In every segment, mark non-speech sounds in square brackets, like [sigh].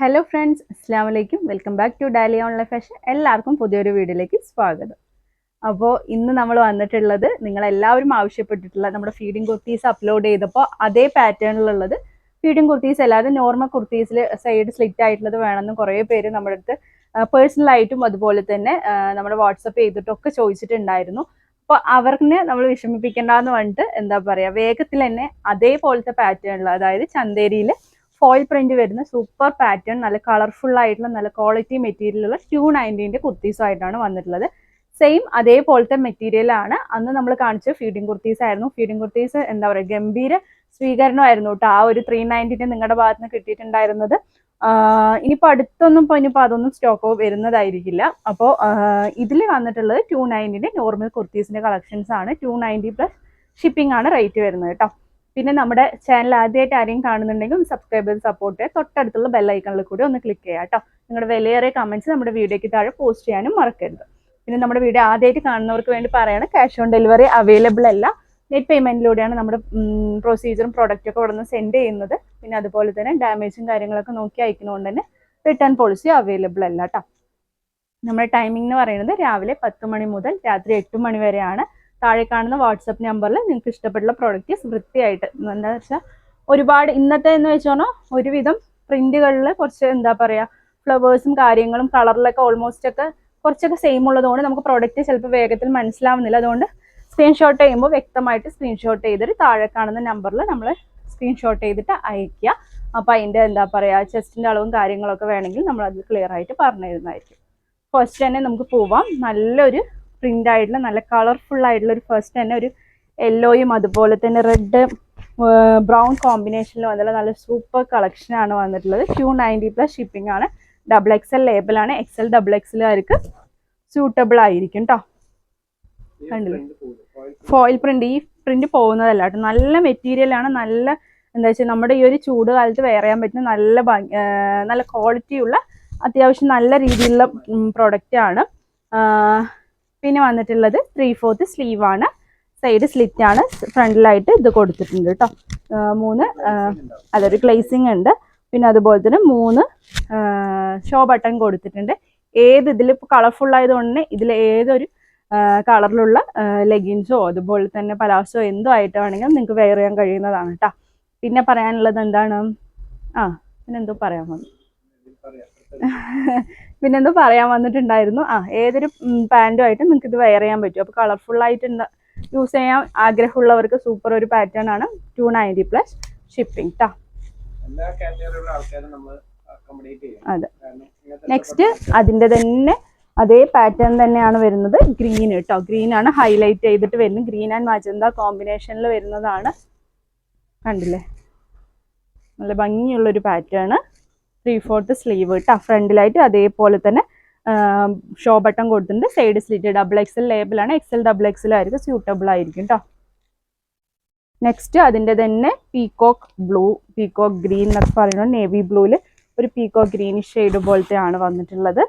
Hello friends അസ്സാം വലൈക്കും welcome back to Dolly online fashion എല്ലാവർക്കും പുതിയൊരു വീഡിയോയിലേക്ക് സ്വാഗതം. അപ്പോൾ ഇന്ന് നമ്മൾ വന്നിട്ടുള്ളത് നിങ്ങളെല്ലാവരും ആവശ്യപ്പെട്ടിട്ടുള്ള നമ്മുടെ ഫീഡിങ് കുർത്തീസ് അപ്ലോഡ് ചെയ്തപ്പോൾ അതേ പാറ്റേണിലുള്ളത് ഫീഡിങ് കുർത്തീസ് അല്ലാതെ നോർമൽ കുർത്തീസിൽ സൈഡ് സ്ലിറ്റ് ആയിട്ടുള്ളത് വേണമെന്ന് കുറേ പേര് നമ്മുടെ അടുത്ത് പേഴ്സണലായിട്ടും അതുപോലെ തന്നെ നമ്മുടെ വാട്സപ്പ് ചെയ്തിട്ടൊക്കെ ചോദിച്ചിട്ടുണ്ടായിരുന്നു. അപ്പോൾ അവർക്ക് നമ്മൾ വിഷമിപ്പിക്കേണ്ടെന്ന് പറഞ്ഞിട്ട് എന്താ പറയുക വേഗത്തിൽ തന്നെ അതേപോലത്തെ പാറ്റേണിൽ അതായത് ചന്തേരിയിൽ ഫോയിൽ പ്രിന്റ് വരുന്ന സൂപ്പർ പാറ്റേൺ നല്ല കളർഫുൾ ആയിട്ടുള്ള നല്ല ക്വാളിറ്റി മെറ്റീരിയലുള്ള ടു നയന്റീന്റെ കുർത്തീസുമായിട്ടാണ് വന്നിട്ടുള്ളത്. സെയിം അതേപോലത്തെ മെറ്റീരിയൽ ആണ്. അന്ന് നമ്മൾ കാണിച്ച ഫീഡിങ് കുർത്തീസ് ആയിരുന്നു. ഫീഡിങ് കുർത്തീസ് എന്താ പറയുക ഗംഭീര സ്വീകരണമായിരുന്നു കേട്ടോ ആ ഒരു ത്രീ നയന്റീന്റെ നിങ്ങളുടെ ഭാഗത്ത് നിന്ന് കിട്ടിയിട്ടുണ്ടായിരുന്നത്. ഇനിയിപ്പോൾ അടുത്തൊന്നും ഇപ്പോൾ ഇനിയിപ്പോൾ അതൊന്നും സ്റ്റോക്ക് വരുന്നതായിരിക്കില്ല. അപ്പോൾ ഇതിൽ വന്നിട്ടുള്ളത് ടു നയന്റിന്റെ നോർമൽ കുർത്തീസിന്റെ കളക്ഷൻസ് ആണ്. ടു നയന്റി പ്ലസ് ഷിപ്പിംഗ് ആണ് റേറ്റ് വരുന്നത് കേട്ടോ പിന്നെ നമ്മുടെ ചാനൽ ആദ്യമായിട്ട് ആരെയും കാണുന്നുണ്ടെങ്കിൽ സബ്സ്ക്രൈബ് ചെയ്ത് സപ്പോർട്ട് തൊട്ടടുത്തുള്ള ബെല്ലൈക്കണിൽ കൂടി ഒന്ന് ക്ലിക്ക് ചെയ്യാം കേട്ടോ നിങ്ങളുടെ വിലയേറിയ കമന്റ്സ് നമ്മുടെ വീഡിയോയ്ക്ക് താഴെ പോസ്റ്റ് ചെയ്യാനും മറക്കരുത്. പിന്നെ നമ്മുടെ വീഡിയോ ആദ്യമായിട്ട് കാണുന്നവർക്ക് വേണ്ടി പറയാണ് ക്യാഷ് ഓൺ ഡെലിവറി അവൈലബിൾ അല്ല. നെറ്റ് പേയ്മെന്റിലൂടെയാണ് നമ്മുടെ പ്രൊസീജിയറും പ്രോഡക്റ്റും ഒക്കെ ഇവിടെ സെൻഡ് ചെയ്യുന്നത്. പിന്നെ അതുപോലെ തന്നെ ഡാമേജും കാര്യങ്ങളൊക്കെ നോക്കി അയക്കുന്നതുകൊണ്ട് തന്നെ റിട്ടേൺ പോളിസി അവൈലബിൾ അല്ല കേട്ടോ നമ്മുടെ ടൈമിംഗ് എന്ന് പറയുന്നത് രാവിലെ പത്ത് മണി മുതൽ രാത്രി എട്ട് മണി വരെയാണ്. താഴെ കാണുന്ന വാട്സപ്പ് നമ്പറിൽ നിങ്ങൾക്ക് ഇഷ്ടപ്പെട്ടുള്ള പ്രോഡക്റ്റ് വൃത്തിയായിട്ട് എന്താ വെച്ചാൽ ഒരുപാട് ഇന്നത്തെ എന്ന് വെച്ചോണോ ഒരുവിധം പ്രിന്റുകളിൽ കുറച്ച് എന്താ പറയുക ഫ്ലവേഴ്സും കാര്യങ്ങളും കളറിലൊക്കെ ഓൾമോസ്റ്റ് ഒക്കെ കുറച്ചൊക്കെ സെയിം ഉള്ളതുകൊണ്ട് നമുക്ക് പ്രോഡക്റ്റ് ചിലപ്പോൾ വേഗത്തിൽ മനസ്സിലാവുന്നില്ല. അതുകൊണ്ട് സ്ക്രീൻഷോട്ട് ചെയ്യുമ്പോൾ വ്യക്തമായിട്ട് സ്ക്രീൻഷോട്ട് ചെയ്തിട്ട് താഴെ കാണുന്ന നമ്പറിൽ നമ്മൾ സ്ക്രീൻഷോട്ട് ചെയ്തിട്ട് അയക്കുക അപ്പോൾ അതിന്റെ എന്താ പറയുക ചെസ്റ്റിന്റെ അളവും കാര്യങ്ങളൊക്കെ വേണമെങ്കിൽ നമ്മൾ അത് ക്ലിയർ ആയിട്ട് പറഞ്ഞു തരുന്നതായിരിക്കും. ഫസ്റ്റ് തന്നെ നമുക്ക് പോവാം. നല്ലൊരു പ്രിന്റ് ആയിട്ടുള്ള നല്ല കളർഫുൾ ആയിട്ടുള്ള ഒരു ഫസ്റ്റ് തന്നെ ഒരു യെല്ലോയും അതുപോലെ തന്നെ റെഡ് ബ്രൗൺ കോമ്പിനേഷനിൽ വന്നിട്ടുള്ള നല്ല സൂപ്പർ കളക്ഷൻ ആണ് വന്നിട്ടുള്ളത്. ടു നയന്റി പ്ലസ് ഷിപ്പിംഗ് ആണ്. ഡബിൾ എക്സ് എൽ ലേബിളാണ് എൽ ഡബിൾ എക്സലുകാർക്ക് സൂട്ടബിൾ ആയിരിക്കും കേട്ടോ കണ്ടില്ലേ? ഫോയിൽ പ്രിന്റ് ഈ പ്രിന്റ് പോകുന്നതല്ല കേട്ടോ നല്ല മെറ്റീരിയൽ ആണ്. നല്ല എന്താ വെച്ചാൽ നമ്മുടെ ഈ ഒരു ചൂട് കാലത്ത് വെയർ ചെയ്യാൻ പറ്റുന്ന നല്ല നല്ല ക്വാളിറ്റിയുള്ള അത്യാവശ്യം നല്ല രീതിയിലുള്ള പ്രൊഡക്റ്റ് ആണ്. പിന്നെ വന്നിട്ടുള്ളത് ത്രീ ഫോർത്ത് സ്ലീവ് ആണ്. സൈഡ് സ്ലിറ്റ് ആണ്. ഫ്രണ്ടിലായിട്ട് ഇത് കൊടുത്തിട്ടുണ്ട് കേട്ടോ മൂന്ന് അതൊരു ഗ്ലേസിങ് ഉണ്ട്. പിന്നെ അതുപോലെ തന്നെ മൂന്ന് ഷോ ബട്ടൺ കൊടുത്തിട്ടുണ്ട്. ഏത് ഇതിൽ കളർഫുൾ ആയതുകൊണ്ട് ഇതിൽ ഏതൊരു കളറിലുള്ള ലെഗിൻസോ അതുപോലെ തന്നെ പലാസോ എന്തോ ആയിട്ട് വേണമെങ്കിലും നിങ്ങൾക്ക് വെയർ ചെയ്യാൻ കഴിയുന്നതാണ് കേട്ടോ പിന്നെ പറയാനുള്ളത് എന്താണ്? ആ പിന്നെന്തോ പറയാൻ വന്നു. [laughs] പിന്നെന്തോ പറയാൻ വന്നിട്ടുണ്ടായിരുന്നു. ആ ഏതൊരു പാന്റുമായിട്ട് നിങ്ങൾക്ക് ഇത് വെയർ ചെയ്യാൻ പറ്റും. അപ്പോൾ കളർഫുൾ ആയിട്ട് യൂസ് ചെയ്യാൻ ആഗ്രഹമുള്ളവർക്ക് സൂപ്പർ ഒരു പാറ്റേൺ ആണ് ടു നയന്റി പ്ലസ് ഷിപ്പിംഗ് ചെയ്യും. അതെ. നെക്സ്റ്റ് അതിന്റെ തന്നെ അതേ പാറ്റേൺ തന്നെയാണ് വരുന്നത് ഗ്രീൻ കേട്ടോ ഗ്രീൻ ആണ് ഹൈലൈറ്റ് ചെയ്തിട്ട് വരുന്നത്. ഗ്രീൻ ആൻഡ് മജന്ത കോമ്പിനേഷനിൽ വരുന്നതാണ്. കണ്ടില്ലേ? നല്ല ഭംഗിയുള്ളൊരു പാറ്റേൺ ത്രീ ഫോർത്ത് സ്ലീവ് കേട്ടോ ഫ്രണ്ടിലായിട്ട് അതേപോലെ തന്നെ ഷോ ബട്ടൺ കൊടുത്തിട്ടുണ്ട്. Side slit double X L ലേബിളാണ് X L double X L ആയിരിക്കും സ്യൂട്ടബിൾ ആയിരിക്കും കേട്ടോ നെക്സ്റ്റ് അതിന്റെ തന്നെ പീകോക്ക് ബ്ലൂ പീകോക്ക് ഗ്രീൻ എന്നൊക്കെ പറയുന്നത് നേവി ബ്ലൂവിൽ ഒരു പീകോക്ക് ഗ്രീനിഷ് ഷെയ്ഡ് പോലത്തെ ആണ് വന്നിട്ടുള്ളത്.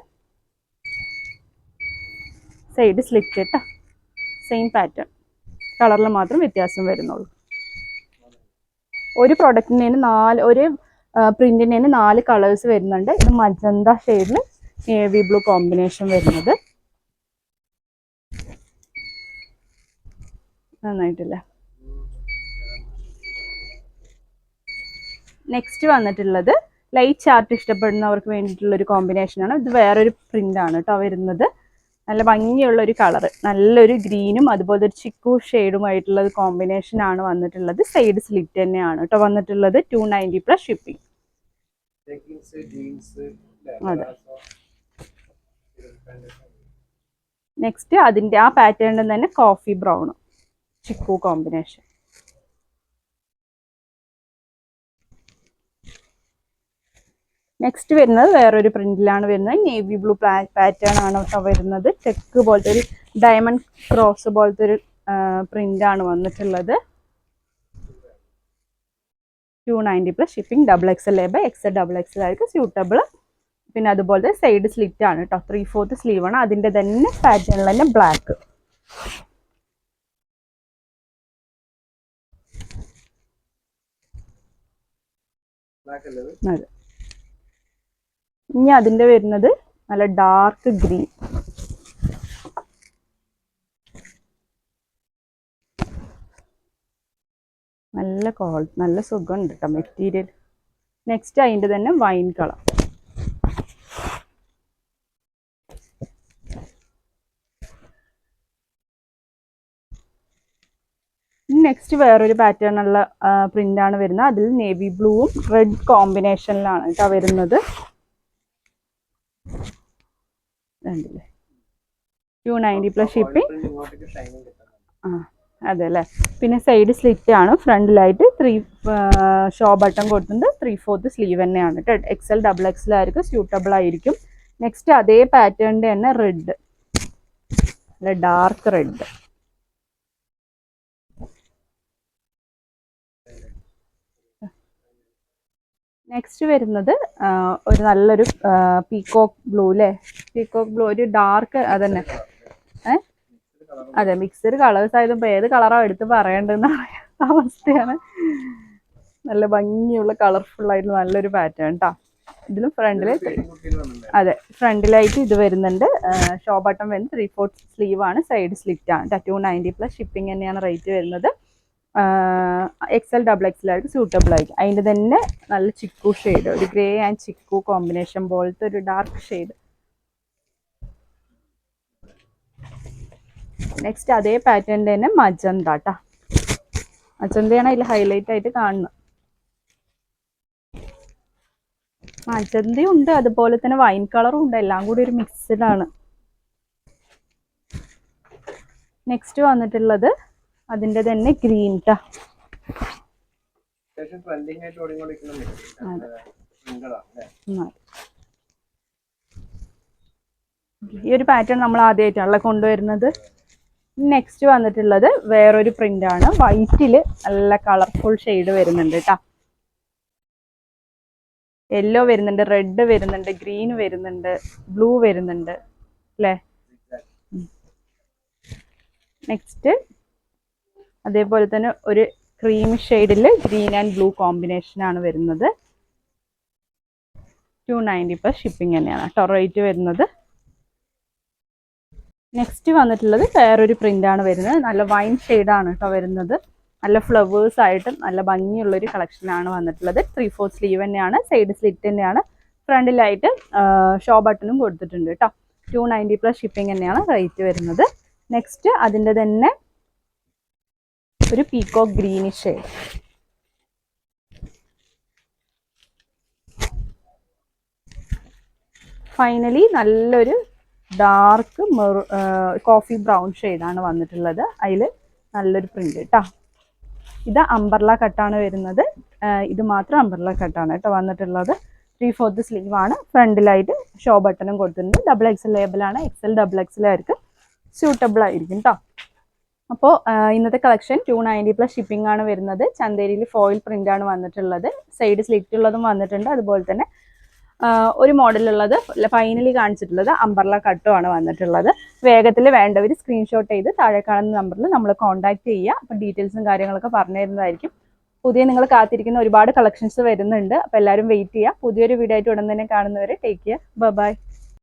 സൈഡ് സ്ലിറ്റ് കേട്ടോ സെയിം പാറ്റേൺ കളറിൽ മാത്രം വ്യത്യാസം വരുന്നുള്ളൂ. ഒരു പ്രൊഡക്റ്റിന് നാല് ഒരു പ്രിന്റിന് തന്നെ നാല് കളേഴ്സ് വരുന്നുണ്ട്. ഇത് മജന്ത ഷെയ്ഡിൽ നേവി ബ്ലൂ കോമ്പിനേഷൻ വരുന്നത്. നന്നായിട്ടില്ല? നെക്സ്റ്റ് വന്നിട്ടുള്ളത് ലൈറ്റ് ചാർട്ട് ഇഷ്ടപ്പെടുന്നവർക്ക് വേണ്ടിയിട്ടുള്ള ഒരു കോമ്പിനേഷനാണ് ഇത് വേറൊരു ആണ് കേട്ടോ വരുന്നത്. നല്ല ഭംഗിയുള്ള ഒരു കളർ നല്ലൊരു ഗ്രീനും അതുപോലെ ഒരു ചിക്കു ഷെയ്ഡുമായിട്ടുള്ള ഒരു കോമ്പിനേഷൻ ആണ് വന്നിട്ടുള്ളത്. സൈഡ് സ്ലിറ്റ് തന്നെയാണ് കേട്ടോ വന്നിട്ടുള്ളത്. ടു നയന്റി പ്ലസ് ഷിപ്പിംഗ് അതെ. നെക്സ്റ്റ് അതിന്റെ ആ പാറ്റേണിൽ തന്നെ coffee brown chikoo combination next വരുന്നത് വേറൊരു പ്രിന്റിലാണ് വരുന്നത്. നേവി ബ്ലൂ പാറ്റേൺ ആണ് കേട്ടോ വരുന്നത്. ചെക്ക് പോലത്തെ ഒരു ഡയമണ്ട് ക്രോസ് പോലത്തെ ഒരു പ്രിന്റ് ആണ് വന്നിട്ടുള്ളത്. Two ninety plus shipping double X L label X double X ആയിരിക്കും സ്യൂട്ടബിൾ പിന്നെ അതുപോലെ സൈഡ് സ്ലിറ്റ് ആണ് കേട്ടോ ത്രീ ഫോർത്ത് സ്ലീവ് ആണ്. അതിന്റെ തന്നെ പാറ്റേണിൽ തന്നെ ബ്ലാക്ക് അതെ. ഇനി അതിന്റെ വരുന്നത് നല്ല ഡാർക്ക് ഗ്രീൻ നല്ല കോൾ നല്ല സുഖമുണ്ട് കേട്ടോ മെറ്റീരിയൽ നെക്സ്റ്റ് അതിന്റെ തന്നെ വൈൻ കളർ നെക്സ്റ്റ് വേറൊരു പാറ്റേൺ ഉള്ള ആണ് വരുന്നത്. അതിൽ നേവി ബ്ലൂവും റെഡ് കോമ്പിനേഷനിലാണ് കേട്ടോ വരുന്നത്. കണ്ടില്ലേ ടു നയന്റി പ്ലസ് ഷിപ്പിംഗ് ആ അതെ അല്ലേ പിന്നെ സൈഡ് സ്ലിറ്റ് ആണ് ഫ്രണ്ടിലായിട്ട് ത്രീ ഷോ ബട്ടൺ കൊടുത്തിട്ടുണ്ട് ത്രീ ഫോർത്ത് സ്ലീവ് തന്നെയാണ്. കേട്ടോ എക്സൽ ഡബിൾ എക്സ് ആയിരിക്കും സ്യൂട്ടബിൾ ആയിരിക്കും. നെക്സ്റ്റ് അതേ പാറ്റേണിന്റെ തന്നെ റെഡ് അല്ല ഡാർക്ക് റെഡ് നെക്സ്റ്റ് വരുന്നത് ഒരു നല്ലൊരു പീകോക്ക് ബ്ലൂ അല്ലേ പീകോക്ക് ബ്ലൂ ഒരു ഡാർക്ക് അതന്നെ. ഏ? അതെ മിക്സഡ് കളേഴ്സ് ആയതും ഇപ്പൊ ഏത് കളറാണ് എടുത്ത് പറയേണ്ടതെന്ന് [laughs] അവസ്ഥയാണ്. നല്ല ഭംഗിയുള്ള കളർഫുൾ ആയിട്ടുള്ള നല്ലൊരു പാറ്റേൺ കേട്ടോ ഇതിലും ഫ്രണ്ടിൽ അതെ ഫ്രണ്ടിലായിട്ട് ഇത് വരുന്നുണ്ട്. ഷോ ബട്ടൺ വരുന്നത് ത്രീ ഫോർത്ത് സ്ലീവ് ആണ്. സൈഡ് സ്ലിറ്റ് ആണ്. ടു നയന്റി പ്ലസ് ഷിപ്പിംഗ് തന്നെയാണ് റേറ്റ് വരുന്നത്. X L double X L ആയിട്ട് സൂട്ടബിൾ ആയിരിക്കും അതിന്റെ തന്നെ നല്ല ചിക്കു ഷെയ്ഡ് ഒരു ഗ്രേ ആൻഡ് ചിക്കു കോമ്പിനേഷൻ പോലത്തെ ഒരു ഡാർക്ക് ഷെയ്ഡ് നെക്സ്റ്റ് അതേ പാറ്റേണിന്റെ തന്നെ മജന്ത കേട്ടോ മജന്തയാണ് അതിൽ ഹൈലൈറ്റ് ആയിട്ട് കാണുന്നത്. മജന്തയും ഉണ്ട് അതുപോലെ തന്നെ വൈൻ കളറും ഉണ്ട് എല്ലാം കൂടി ഒരു മിക്സ്ഡ് ആണ്. നെക്സ്റ്റ് വന്നിട്ടുള്ളത് അതിന്റെ തന്നെ ഗ്രീൻ ഉം. ഈ ഒരു പാറ്റേൺ നമ്മൾ ആദ്യമായിട്ടാണല്ലോ കൊണ്ടുവരുന്നത്. നെക്സ്റ്റ് വന്നിട്ടുള്ളത് വേറൊരു പ്രിന്റ് ആണ്. വൈറ്റിൽ നല്ല കളർഫുൾ ഷെയ്ഡ് വരുന്നുണ്ട് കേട്ടോ യെല്ലോ വരുന്നുണ്ട് റെഡ് വരുന്നുണ്ട് ഗ്രീൻ വരുന്നുണ്ട് ബ്ലൂ വരുന്നുണ്ട്. അല്ലേ? നെക്സ്റ്റ് അതേപോലെ തന്നെ ഒരു ക്രീം ഷെയ്ഡിൽ ഗ്രീൻ ആൻഡ് ബ്ലൂ കോമ്പിനേഷനാണ് വരുന്നത്. ടു നയന്റി പ്ലസ് ഷിപ്പിംഗ് തന്നെയാണ് കേട്ടോ റേറ്റ് വരുന്നത്. നെക്സ്റ്റ് വന്നിട്ടുള്ളത് വേറൊരു പ്രിന്റാണ് വരുന്നത്. നല്ല വൈൻ ഷെയ്ഡാണ് കേട്ടോ വരുന്നത്. നല്ല ഫ്ലവേഴ്സ് ആയിട്ടും നല്ല ഭംഗിയുള്ളൊരു കളക്ഷനാണ് വന്നിട്ടുള്ളത്. ത്രീ ഫോർ സ്ലീവ് തന്നെയാണ് സൈഡ് സ്ലിറ്റ് തന്നെയാണ്. ഫ്രണ്ടിലായിട്ട് ഷോ ബട്ടണും കൊടുത്തിട്ടുണ്ട് കേട്ടോ. ടു നയന്റി പ്ലസ് ഷിപ്പിംഗ് തന്നെയാണ് റേറ്റ് വരുന്നത്. നെക്സ്റ്റ് അതിന്റെ തന്നെ ഒരു പീക്കോ ഗ്രീനിഷ് ഫൈനലി നല്ലൊരു ഡാർക്ക് കോഫി ബ്രൗൺ ഷെയ്ഡാണ് വന്നിട്ടുള്ളത്. അതിൽ നല്ലൊരു പ്രിന്റ് കേട്ടോ ഇത് അംബർല കട്ടാണ് വരുന്നത്. ഇത് മാത്രം അംബർല കട്ടാണ് കേട്ടോ വന്നിട്ടുള്ളത്. ത്രീ ഫോർത്ത് സ്ലീവ് ആണ്. ഫ്രണ്ടിലായിട്ട് ഷോ ബട്ടണും കൊടുത്തിട്ടുണ്ട്. Double X L ലേബിളാണ് X L double X L ആയിരിക്കും സ്യൂട്ടബിൾ ആയിരിക്കും കേട്ടോ അപ്പോൾ ഇന്നത്തെ collection two ninety plus shipping ആണ് വരുന്നത്. ചന്തേരിയിൽ ഫോയിൽ പ്രിന്റ് ആണ് വന്നിട്ടുള്ളത്. സൈഡ് സ്ലിറ്റ് ഉള്ളതും വന്നിട്ടുണ്ട്. അതുപോലെ തന്നെ ഒരു മോഡലുള്ളത് ഫൈനലി കാണിച്ചിട്ടുള്ളത് അംബർല കട്ടും ആണ് വന്നിട്ടുള്ളത്. വേഗത്തിൽ വേണ്ടവർ സ്ക്രീൻഷോട്ട് ചെയ്ത് താഴെ കാണുന്ന നമ്പറിൽ നമ്മൾ കോൺടാക്ട് ചെയ്യുക. അപ്പോൾ ഡീറ്റെയിൽസും കാര്യങ്ങളൊക്കെ പറഞ്ഞു തരുന്നതായിരിക്കും. പുതിയ നിങ്ങൾ കാത്തിരിക്കുന്ന ഒരുപാട് കളക്ഷൻസ് വരുന്നുണ്ട്. അപ്പോൾ എല്ലാവരും വെയിറ്റ് ചെയ്യുക. പുതിയൊരു വീഡിയോ ആയിട്ട് ഉടൻ തന്നെ കാണുന്നവരെ ടേക്ക് കെയർ ബൈ